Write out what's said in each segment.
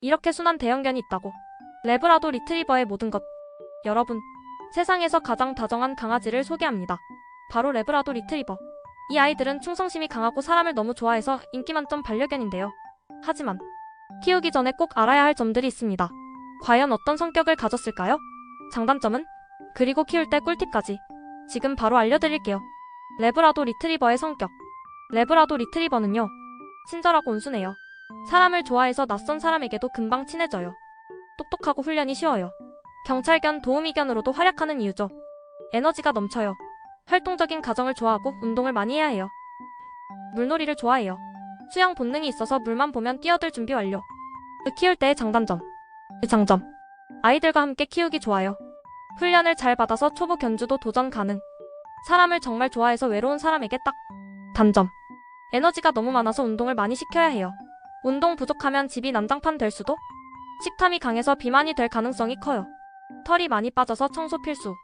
이렇게 순한 대형견이 있다고. 레브라도 리트리버의 모든 것. 여러분, 세상에서 가장 다정한 강아지를 소개합니다. 바로 레브라도 리트리버. 이 아이들은 충성심이 강하고 사람을 너무 좋아해서 인기 만점 반려견인데요. 하지만 키우기 전에 꼭 알아야 할 점들이 있습니다. 과연 어떤 성격을 가졌을까요? 장단점은? 그리고 키울 때 꿀팁까지. 지금 바로 알려드릴게요. 레브라도 리트리버의 성격. 레브라도 리트리버는요. 친절하고 온순해요. 사람을 좋아해서 낯선 사람에게도 금방 친해져요. 똑똑하고 훈련이 쉬워요. 경찰견, 도우미견으로도 활약하는 이유죠. 에너지가 넘쳐요. 활동적인 가정을 좋아하고 운동을 많이 해야 해요. 물놀이를 좋아해요. 수영 본능이 있어서 물만 보면 뛰어들 준비 완료. 키울 때의 장단점. 장점. 아이들과 함께 키우기 좋아요. 훈련을 잘 받아서 초보 견주도 도전 가능. 사람을 정말 좋아해서 외로운 사람에게 딱. 단점. 에너지가 너무 많아서 운동을 많이 시켜야 해요. 운동 부족하면 집이 난장판 될 수도? 식탐이 강해서 비만이 될 가능성이 커요. 털이 많이 빠져서 청소 필수.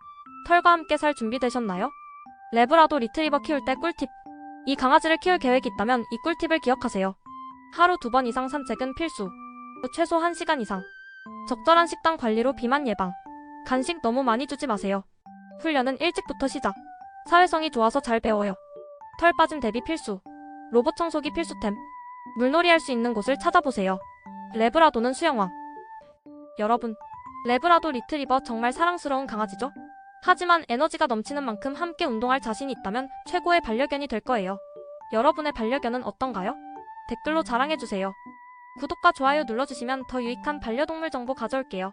털과 함께 살 준비되셨나요? 레브라도 리트리버 키울 때 꿀팁. 이 강아지를 키울 계획이 있다면 이 꿀팁을 기억하세요. 하루 두 번 이상 산책은 필수. 최소 1시간 이상. 적절한 식단 관리로 비만 예방. 간식 너무 많이 주지 마세요. 훈련은 일찍부터 시작. 사회성이 좋아서 잘 배워요. 털 빠짐 대비 필수. 로봇 청소기 필수템. 물놀이 할 수 있는 곳을 찾아보세요. 레브라도는 수영왕. 여러분, 레브라도 리트리버 정말 사랑스러운 강아지죠? 하지만 에너지가 넘치는 만큼 함께 운동할 자신이 있다면 최고의 반려견이 될 거예요. 여러분의 반려견은 어떤가요? 댓글로 자랑해주세요. 구독과 좋아요 눌러주시면 더 유익한 반려동물 정보 가져올게요.